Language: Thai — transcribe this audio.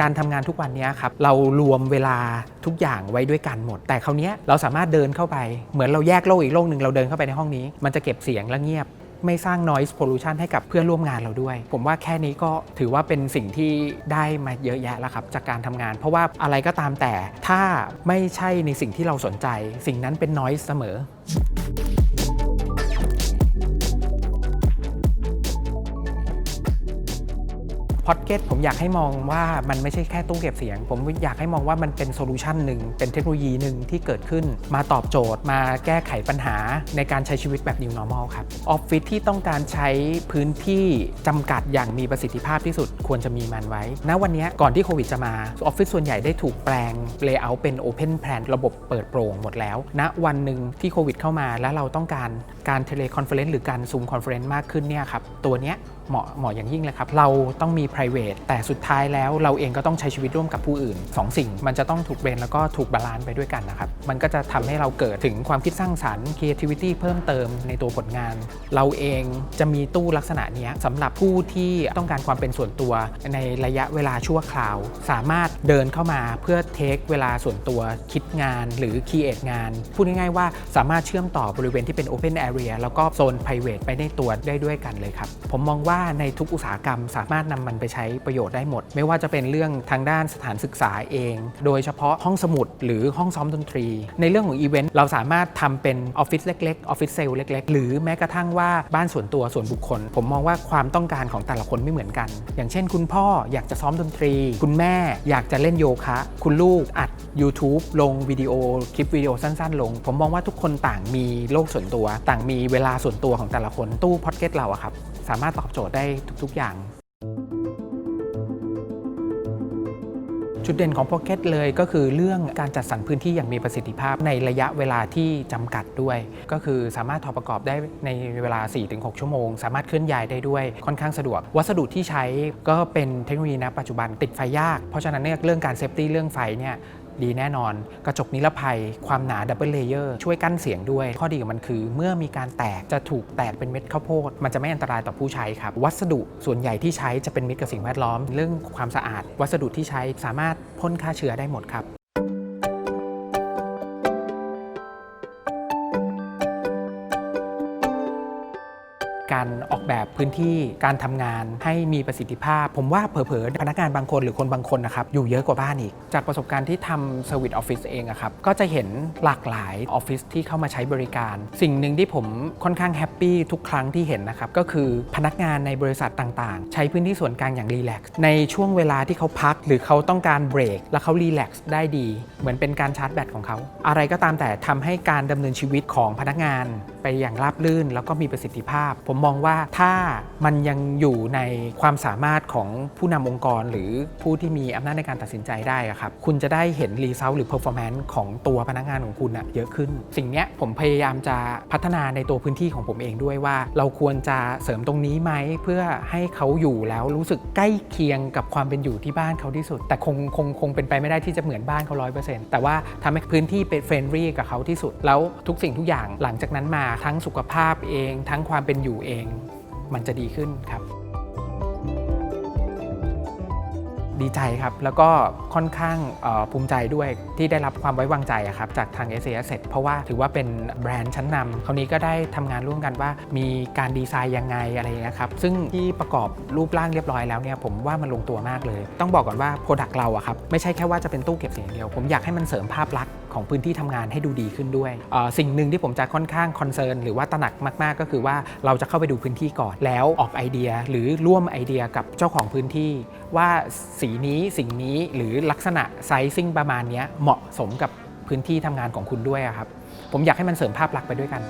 การทำงานทุกวันนี้ครับเรารวมเวลาทุกอย่างไว้ด้วยกันหมด แต่คราวนี้เราสามารถเดินเข้าไป เหมือนเราแยกโลกอีกโลกหนึ่งเราเดินเข้าไปในห้องนี้ มันจะเก็บเสียงและเงียบไม่สร้าง noise pollution ให้กับเพื่อนร่วมงานเราด้วย ผมว่าแค่นี้ก็ถือว่าเป็นสิ่งที่ได้มาเยอะแยะแล้วครับ จากการทำงาน เพราะว่าอะไรก็ตามแต่ถ้าไม่ใช่ในสิ่งที่เราสนใจ สิ่งนั้นเป็น noise เสมอ พอดเก็ตผมอยากให้มองว่ามันไม่ใช่แค่ตู้เก็บเสียง ผมอยากให้มองว่ามันเป็นโซลูชันหนึ่งเป็นเทคโนโลยีหนึ่งที่เกิดขึ้น มาตอบโจทย์มาแก้ไขปัญหาในการใช้ชีวิตแบบ New Normal ครับออฟฟิศที่ต้องการใช้พื้นที่จำกัดอย่างมีประสิทธิภาพที่สุดควรจะมีมันไว้ ณวันนี้ก่อนที่โควิดจะมาออฟฟิศส่วนใหญ่ได้ถูกแปลง Layout เป็น Open Plan ระบบเปิดโปร่งหมดแล้วณวันหนึ่งที่โควิดเข้ามาแล้วเราต้องการการเทเลคอนเฟอเรนซ์หรือการซูมคอนเฟอเรนซ์มากขึ้นเนี่ยครับตัวเนี้ยเหมาะเหมาะอย่างยิ่งเลยครับเราต้องมี private แต่สุดท้ายแล้วเราเองก็ต้องใช้ชีวิตร่วมกับผู้อื่น 2 สิ่ง มันจะต้องถูกเบรนแล้วก็ถูกบาลานซ์ไปด้วยกันนะครับ มันก็จะทำให้เราเกิดถึงความคิดสร้างสรรค์ creativity เพิ่มเติมในตัวผลงาน เราเองจะมีตู้ลักษณะนี้ยสำหรับผู้ที่ต้องการความเป็นส่วนตัวในระยะเวลาชั่วคราว สามารถเดินเข้ามาเพื่อเทคเวลาส่วนตัวคิดงานหรือ create งาน พูดง่ายๆว่าสามารถเชื่อมต่อบริเวณที่เป็น open area แล้วก็โซน private ไปในตัวได้ด้วยกันเลยครับ ผมมองว่าในทุกอุตสาหกรรมสามารถนำมันไปใช้ประโยชน์ได้หมด ไม่ว่าจะเป็นเรื่องทางด้านสถานศึกษาเอง โดยเฉพาะห้องสมุดหรือห้องซ้อมดนตรี ในเรื่องของอีเวนต์เราสามารถทำเป็นออฟฟิศเล็กๆออฟฟิศเซลล์เล็กๆ หรือแม้กระทั่งว่าบ้านส่วนตัวส่วนบุคคล ผมมองว่าความต้องการของแต่ละคนไม่เหมือนกัน อย่างเช่น คุณพ่ออยากจะซ้อมดนตรี คุณแม่อยากจะเล่นโยคะ คุณลูกอัด YouTube ลงวิดีโอคลิปวิดีโอสั้นๆ ลง ผมมองว่าทุกคนต่างมีโลกส่วนตัว ต่างมีเวลาส่วนตัวของแต่ละคนตู้พอดเก็ตเราอะครับสามารถตอบโจทย์ได้ทุก ๆ อย่าง จุดเด่นของ Pocket เลยก็คือเรื่องการจัดสรรพื้นที่อย่างมีประสิทธิภาพในระยะเวลาที่จำกัดด้วย ก็คือสามารถถอดประกอบได้ในเวลา 4-6 ชั่วโมง สามารถเคลื่อนย้ายได้ด้วยค่อนข้างสะดวก วัสดุที่ใช้ก็เป็นเทคโนโลยีณปัจจุบันติดไฟยาก เพราะฉะนั้นเนี่ยเรื่องการเซฟตี้เรื่องไฟเนี่ย ดีแน่นอน กระจกนิรภัย ความหนาดับเบิลเลเยอร์ช่วยกั้นเสียงด้วย ข้อดีของมันคือ เมื่อมีการแตกจะถูกแตกเป็นเม็ดข้าวโพด มันจะไม่อันตรายต่อผู้ใช้ครับ วัสดุส่วนใหญ่ที่ใช้จะเป็นมิตรกับสิ่งแวดล้อม เรื่องความสะอาด วัสดุที่ใช้สามารถพ่นฆ่าเชื้อได้หมดครับ การออกแบบพื้นที่การทำงานให้มีประสิทธิภาพ ผมว่าเผลอๆพนักงานบางคนหรือคนบางคนนะครับอยู่เยอะกว่าบ้านอีก จากประสบการณ์ที่ทำเซอร์วิสออฟฟิศเองอะครับก็จะเห็นหลากหลายออฟฟิศที่เข้ามาใช้บริการ สิ่งหนึ่งที่ผมค่อนข้างแฮปปี้ทุกครั้งที่เห็นนะครับก็คือพนักงานในบริษัทต่างๆ ใช้พื้นที่ส่วนกลางอย่างรีแลกซ์ในช่วงเวลาที่เขาพัก หรือเขาต้องการเบรกแล้วเขารีแลกซ์ได้ดี เหมือนเป็นการชาร์จแบตของเขา อะไรก็ตามแต่ทำให้การดำเนินชีวิตของพนักงาน ไปอย่างราบรื่น แล้วก็มีประสิทธิภาพผมมองว่าถ้ามันยังอยู่ในความสามารถของผู้นำองค์กร หรือผู้ที่มีอำนาจในการตัดสินใจได้ครับคุณจะได้เห็นรีเซลหรือ performance ของตัวพนักงานของคุณอะเยอะขึ้น สิ่งนี้ผมพยายามจะพัฒนาในตัวพื้นที่ของผมเองด้วยว่า เราควรจะเสริมตรงนี้ไหมเพื่อให้เขาอยู่แล้วรู้สึกใกล้เคียงกับความเป็นอยู่ที่บ้านเขาที่สุด แต่คงคงคงเป็นไปไม่ได้ที่จะเหมือนบ้านเขาร้อยเปอร์เซ็นต์แต่ว่าทำให้พื้นที่เป็นเฟรนด์กับเขาที่สุด แล้วทุกสิ่งทุกอย่างหลังจากนั้นมาทั้งสุขภาพเอง ทั้งความเป็นอยู่เองมันจะดีขึ้นครับ ดีใจครับ แล้วก็ค่อนข้างภูมิใจด้วยที่ได้รับความไว้วางใจครับจากทาง s อ s เพราะว่าถือว่าเป็นแบรนด์ชั้นนำคราวนี้ก็ได้ทำงานร่วมกันว่า มีการดีไซน์ยังไงอะไรอย่างเงี้ยครับซึ่งที่ประกอบรูปร่างเรียบร้อยแล้วเนี่ยผมว่ามันลงตัวมากเลย ต้องบอกก่อนว่าโปรดักต์เราอะครับไม่ใช่แค่ว่าจะเป็นตู้เก็บเสียงเดียว ผมอยากให้มันเสริมภาพลักษณ์ของพื้นที่ทำงานให้ดูดีขึ้นด้วย สิ่งหนึ่งที่ผมจะค่อนข้างคอนเซิร์นหรือว่าตระหนักมาก ๆ ก็คือว่าเราจะเข้าไปดูพื้นที่ก่อนแล้วออกไอเดีย หรือร่วมไอเดียกับเจ้าของพื้นที่ ว่าสีนี้สิ่งนี้หรือลักษณะไซซิ่งประมาณนี้เหมาะสมกับพื้นที่ทำงานของคุณด้วยครับ ผมอยากให้มันเสริมภาพลักษณ์ไปด้วยกัน